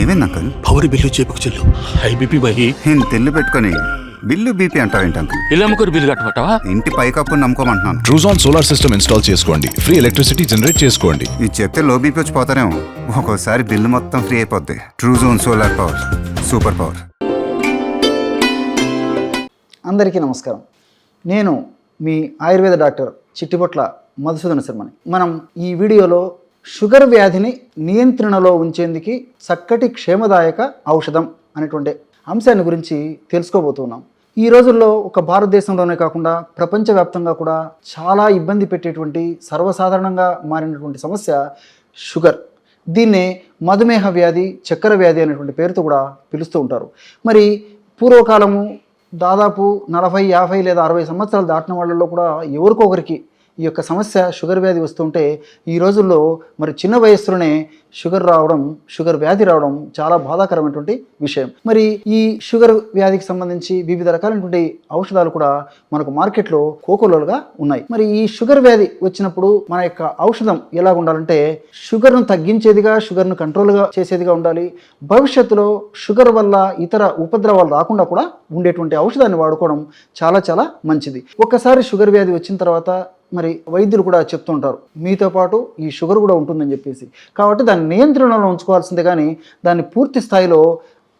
ఏమైంది uncle power bill చేపుకు చెల్లు. High BP bye. నేను తెల్లు పెట్టుకొని బిల్లు బీపీ అంటావేంటి అంకుల్ ఇలా అమ్ముకొని బిల్లు కట్టమంటావా? ఇంటి పైకప్పు నమ్ముకోమంటున్నాను. ట్రూజాన్ సోలార్ సిస్టమ్ ఇన్స్టాల్ చేసుకోండి. ఫ్రీ ఎలక్ట్రిసిటీ జనరేట్ చేసుకోండి. ఇది చెప్తే లో బీపీ వచ్చి పోతారేమో. ఒక్కోసారి బిల్లు మొత్తం ఫ్రీ అయిపోద్ది. Truzon solar power super power అందరికీ నమస్కారం. నేను మీ ఆయుర్వేద డాక్టర్ చిట్టిపొట్ల మధుసూదన శర్మని. మనం ఈ వీడియోలో షుగర్ వ్యాధిని నియంత్రణలో ఉంచేందుకు చక్కటి క్షేమదాయక ఔషధం అనేటువంటి అంశాన్ని గురించి తెలుసుకోబోతున్నాం. ఈ రోజుల్లో ఒక భారతదేశంలోనే కాకుండా ప్రపంచవ్యాప్తంగా కూడా చాలా ఇబ్బంది పెట్టేటువంటి సర్వసాధారణంగా మారినటువంటి సమస్య షుగర్. దీన్నే మధుమేహ వ్యాధి చక్కెర వ్యాధి అనేటువంటి పేరుతో కూడా పిలుస్తూ ఉంటారు. మరి పూర్వకాలము దాదాపు నలభై యాభై లేదా అరవై సంవత్సరాలు దాటిన వాళ్ళలో కూడా ఎవరికొకరికి ఈ యొక్క సమస్య షుగర్ వ్యాధి వస్తుంటే ఈ రోజుల్లో మరి చిన్న వయస్సులోనే షుగర్ రావడం షుగర్ వ్యాధి రావడం చాలా బాధాకరమైనటువంటి విషయం. మరి ఈ షుగర్ వ్యాధికి సంబంధించి వివిధ రకాలైనటువంటి ఔషధాలు కూడా మనకు మార్కెట్లో కోకోలోలుగా ఉన్నాయి. మరి ఈ షుగర్ వ్యాధి వచ్చినప్పుడు మన యొక్క ఔషధం ఎలా ఉండాలంటే షుగర్ను తగ్గించేదిగా షుగర్ను కంట్రోల్గా చేసేదిగా ఉండాలి. భవిష్యత్తులో షుగర్ వల్ల ఇతర ఉపద్రవాలు రాకుండా కూడా ఉండేటువంటి ఔషధాన్ని వాడుకోవడం చాలా చాలా మంచిది. ఒక్కసారి షుగర్ వ్యాధి వచ్చిన తర్వాత మరి వైద్యులు కూడా చెప్తుంటారు మీతో పాటు ఈ షుగర్ కూడా ఉంటుందని చెప్పేసి. కాబట్టి దాన్ని నియంత్రణలో ఉంచుకోవాల్సిందే కానీ దాన్ని పూర్తి స్థాయిలో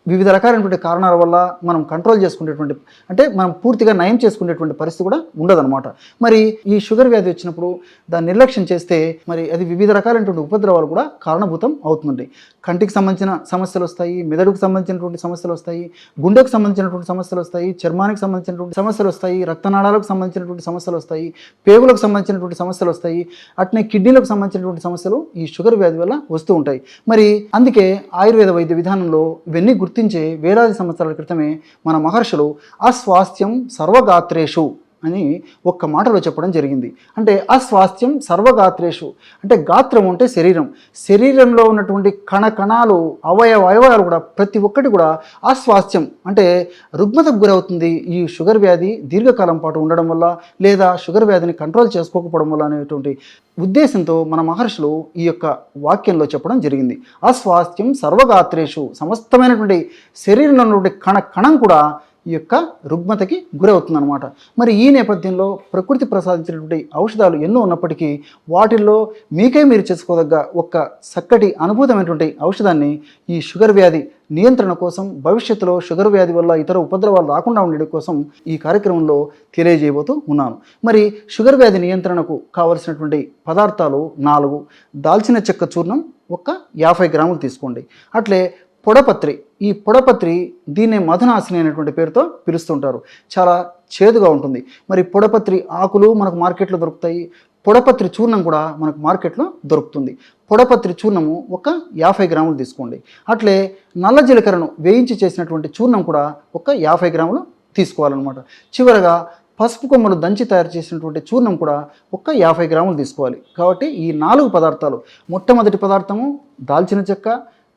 వివిధ రకాలైనటువంటి కారణాల వల్ల మనం కంట్రోల్ చేసుకునేటువంటి అంటే మనం పూర్తిగా నయం చేసుకునేటువంటి పరిస్థితి కూడా ఉండదన్నమాట. మరి ఈ షుగర్ వ్యాధి వచ్చినప్పుడు దాన్ని నిర్లక్ష్యం చేస్తే మరి అది వివిధ రకాలైనటువంటి ఉపద్రవాలు కూడా కారణభూతం అవుతుంది. కంటికి సంబంధించిన సమస్యలు వస్తాయి మెదడుకు సంబంధించినటువంటి సమస్యలు వస్తాయి గుండెకు సంబంధించినటువంటి సమస్యలు వస్తాయి చర్మానికి సంబంధించినటువంటి సమస్యలు వస్తాయి రక్తనాళాలకు సంబంధించినటువంటి సమస్యలు వస్తాయి పేగులకు సంబంధించినటువంటి సమస్యలు వస్తాయి అట్నే కిడ్నీలకు సంబంధించినటువంటి సమస్యలు ఈ షుగర్ వ్యాధి వల్ల వస్తూ ఉంటాయి. మరి అందుకే ఆయుర్వేద వైద్య విధానంలో ఇవన్నీ గుర్తించే వేలాది సంవత్సరాల క్రితమే మన మహర్షులు అస్వాస్థ్యం సర్వగాత్రేషు. అని ఒక్క మాటలో చెప్పడం జరిగింది. అంటే అస్వాస్థ్యం సర్వగాత్రేషు. అంటే గాత్రం అంటే శరీరం. శరీరంలో ఉన్నటువంటి కణ కణాలు అవయవ అవయవాలు కూడా ప్రతి ఒక్కటి కూడా అస్వాస్థ్యం. అంటే రుగ్మతకు గురవుతుంది ఈ షుగర్ వ్యాధి దీర్ఘకాలం పాటు ఉండడం వల్ల లేదా షుగర్ వ్యాధిని కంట్రోల్ చేసుకోకపోవడం వల్ల అనేటువంటి ఉద్దేశంతో మన మహర్షులు ఈ యొక్క వాక్యంలో చెప్పడం జరిగింది. అస్వాస్థ్యం సర్వగాత్రేషు. సమస్తమైనటువంటి శరీరంలో ఉన్నటువంటి కణ కణం కూడా ఈ యొక్క రుగ్మతకి గురవుతుందన్నమాట. మరి ఈ నేపథ్యంలో ప్రకృతి ప్రసాదించినటువంటి ఔషధాలు ఎన్నో ఉన్నప్పటికీ వాటిల్లో మీకే మీరు చేసుకోదగ్గ ఒక్క చక్కటి అనుభూతమైనటువంటి ఔషధాన్ని ఈ షుగర్ వ్యాధి నియంత్రణ కోసం భవిష్యత్తులో షుగర్ వ్యాధి వల్ల ఇతర ఉపద్రవాలు రాకుండా ఉండడం కోసం ఈ కార్యక్రమంలో తెలియజేయబోతూ ఉన్నాను. మరి షుగర్ వ్యాధి నియంత్రణకు కావలసినటువంటి పదార్థాలు నాలుగు. దాల్చిన చెక్క చూర్ణం ఒక యాభై గ్రాములు తీసుకోండి. అట్లే పొడపత్రి. ఈ పొడపత్రి దీన్నే మధునాశిని అనేటువంటి పేరుతో పిలుస్తుంటారు. చాలా చేదుగా ఉంటుంది. మరి పొడపత్రి ఆకులు మనకు మార్కెట్లో దొరుకుతాయి. పొడపత్రి చూర్ణం కూడా మనకు మార్కెట్లో దొరుకుతుంది. పొడపత్రి చూర్ణము ఒక యాభై గ్రాములు తీసుకోండి. అట్లే నల్ల జీలకర్రను వేయించి చేసినటువంటి చూర్ణం కూడా ఒక యాభై గ్రాములు తీసుకోవాలన్నమాట. చివరగా పసుపు కొమ్మలు దంచి తయారు చేసినటువంటి చూర్ణం కూడా ఒక యాభై గ్రాములు తీసుకోవాలి. కాబట్టి ఈ నాలుగు పదార్థాలు మొట్టమొదటి పదార్థము దాల్చిన చెక్క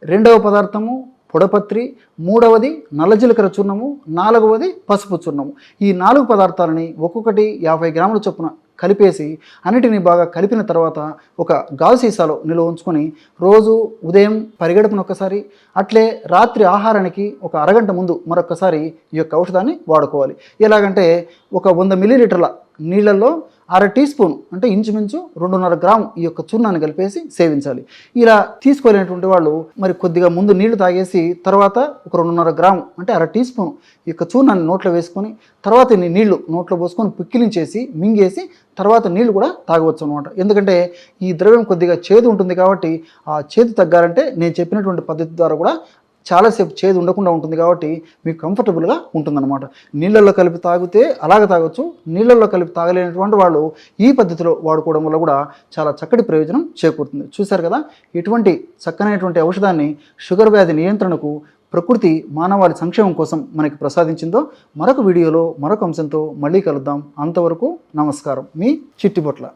రెండవ పదార్థము పొడపత్రి మూడవది నల్ల జీలకర్ర చూర్ణము నాలుగవది పసుపు చూర్ణము. ఈ నాలుగు పదార్థాలని ఒక్కొక్కటి యాభై గ్రాముల చొప్పున కలిపేసి అన్నిటిని బాగా కలిపిన తర్వాత ఒక గాజు సీసాలో నిల్వ ఉంచుకొని రోజు ఉదయం పరిగెడుపున ఒకసారి అట్లే రాత్రి ఆహారానికి ఒక అరగంట ముందు మరొకసారి ఈ యొక్క ఔషధాన్ని వాడుకోవాలి. ఎలాగంటే ఒక వంద మిల్లీలీటర్ల నీళ్ళల్లో అర టీ స్పూన్ అంటే ఇంచుమించు రెండున్నర గ్రాము ఈ యొక్క చూర్ణాన్ని కలిపేసి సేవించాలి. ఇలా తీసుకోలేనటువంటి వాళ్ళు మరి కొద్దిగా ముందు నీళ్ళు తాగేసి తర్వాత ఒక రెండున్నర గ్రాము అంటే అర టీ స్పూన్ ఈ యొక్క చూర్ణాన్ని నోట్లో వేసుకొని తర్వాత నీళ్ళు నోట్లో పోసుకొని పిక్కిలించేసి మింగేసి తర్వాత నీళ్ళు కూడా తాగవచ్చు అనమాట ఎందుకంటే ఈ ద్రవ్యం కొద్దిగా చేదు ఉంటుంది కాబట్టి ఆ చేదు తగ్గాలంటే నేను చెప్పినటువంటి పద్ధతి ద్వారా కూడా చాలాసేపు చేదు ఉండకుండా ఉంటుంది కాబట్టి మీకు కంఫర్టబుల్గా ఉంటుందన్నమాట. నీళ్ళల్లో కలిపి తాగితే అలాగ తాగొచ్చు. నీళ్ళల్లో కలిపి తాగలేనటువంటి వాళ్ళు ఈ పద్ధతిలో వాడుకోవడం వల్ల కూడా చాలా చక్కటి ప్రయోజనం చేకూరుతుంది. చూశారు కదా? ఇటువంటి చక్కనైనటువంటి ఔషధాన్ని షుగర్ వ్యాధి నియంత్రణకు ప్రకృతి మానవాళి సంక్షేమం కోసం మనకి ప్రసాదించిందో మరొక వీడియోలో మరొక అంశంతో మళ్ళీ కలుద్దాం. అంతవరకు నమస్కారం. మీ చిట్టిబొట్ల.